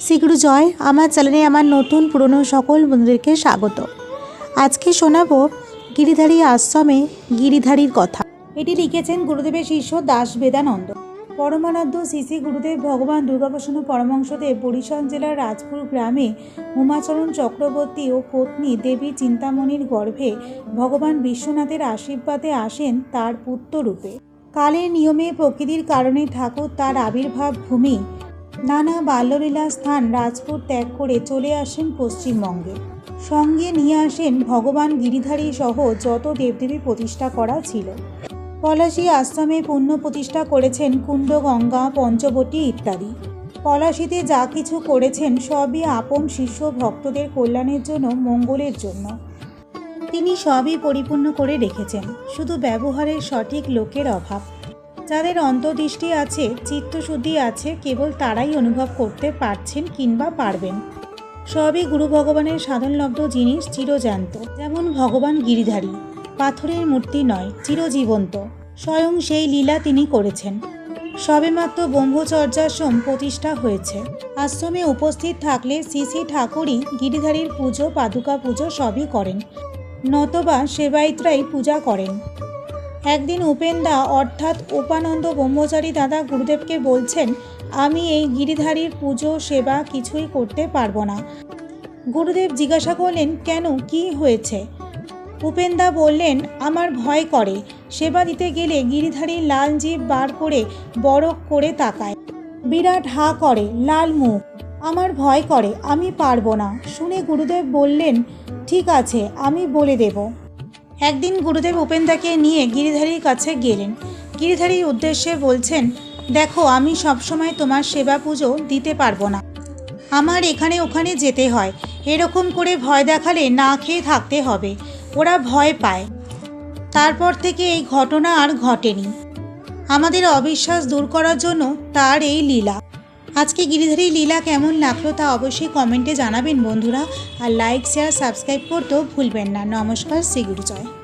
শ্রীগুরু জয়। আমার চ্যানেলে আমার নতুন পুরনো সকল বন্ধুদেরকে স্বাগত। আজকে শোনাবো গিরিধারী আশ্রমে গিরিধারীর কথা। এটি লিখেছেন গুরুদেবের শিষ্য দাস বেদানন্দ পরমানন্দ শ্রী গুরুদেব ভগবান দুর্গাপ্রসন্ন পরমংশদেব বরিশাল জেলার রাজপুর গ্রামে উমাচরণ চক্রবর্তী ও পত্নী দেবী চিন্তামণির গর্ভে ভগবান বিশ্বনাথের আশীর্বাদে আসেন তার পুত্ররূপে। কালের নিয়মে প্রকৃতির কারণে ঠাকুর তার আবির্ভাব ভূমি নানা বাল্যলীলা স্থান রাজপুর ত্যাগ করে চলে আসেন পশ্চিমবঙ্গে। সঙ্গে নিয়ে আসেন ভগবান গিরিধারী সহ যত দেবদেবী প্রতিষ্ঠা করা ছিল। পলাশী আশ্রমে পুণ্য প্রতিষ্ঠা করেছেন কুণ্ডগঙ্গা পঞ্চবটী ইত্যাদি। পলাশীতে যা কিছু করেছেন সবই আপন শিষ্য ভক্তদের কল্যাণের জন্য, মঙ্গলের জন্য। তিনি সবই পরিপূর্ণ করে রেখেছেন। শুধু ব্যবহারের সঠিক লোকের অভাব। যাদের অন্তর্দৃষ্টি আছে, চিত্তশুদ্ধি আছে, কেবল তারাই অনুভব করতে পারছেন কিংবা পারবেন। সবই গুরু ভগবানের সাধনলব্ধ জিনিস চিরজান্ত যেমন ভগবান গিরিধারী, পাথরের মূর্তি নয়, চিরজীবন্ত। স্বয়ং সেই লীলা তিনি করেছেন। সবেমাত্র ব্রহ্মচর্যাশ্রম প্রতিষ্ঠা হয়েছে। আশ্রমে উপস্থিত থাকলে শ্রী ঠাকুরই গিরিধারীর পুজো, পাদুকা পুজো সবই করেন। নতবা সেবায়িতরাই পূজা করেন। একদিন উপেন্দা অর্থাৎ উপানন্দ ব্রহ্মচারী দাদা গুরুদেবকে বলছেন, আমি এই গিরিধারীর পুজো, সেবা কিছুই করতে পারব না। গুরুদেব জিজ্ঞাসা করলেন, কেন? কি হয়েছে? উপেন্দা বললেন, আমার ভয় করে। সেবা দিতে গেলে গিরিধারীর লাল জিভ বার করে বড় করে তাকায়। বিরাট হা করে, লাল মুখ। আমার ভয় করে, আমি পারব না। শুনে গুরুদেব বললেন, ঠিক আছে, আমি বলে দেবো। একদিন গুরুদেব উপেন্দাকে নিয়ে গিরিধারীর কাছে গেলেন। গিরিধারীর উদ্দেশ্যে বলছেন, দেখো, আমি সবসময় তোমার সেবা পুজো দিতে পারব না। আমার এখানে ওখানে যেতে হয়। এরকম করে ভয় দেখালে না খেয়ে থাকতে হবে। ওরা ভয় পায়। তারপর থেকে এই ঘটনা আর ঘটেনি। আমাদের অবিশ্বাস দূর করার জন্য তার এই লীলা। আজকে গিরিধারী লীলা কেমন লাগল তা অবশ্যই কমেন্টে জানাবেন বন্ধুরা। আর লাইক শেয়ার সাবস্ক্রাইব করতেও ভুলবেন না। নমস্কার শ্রী গুরুজয়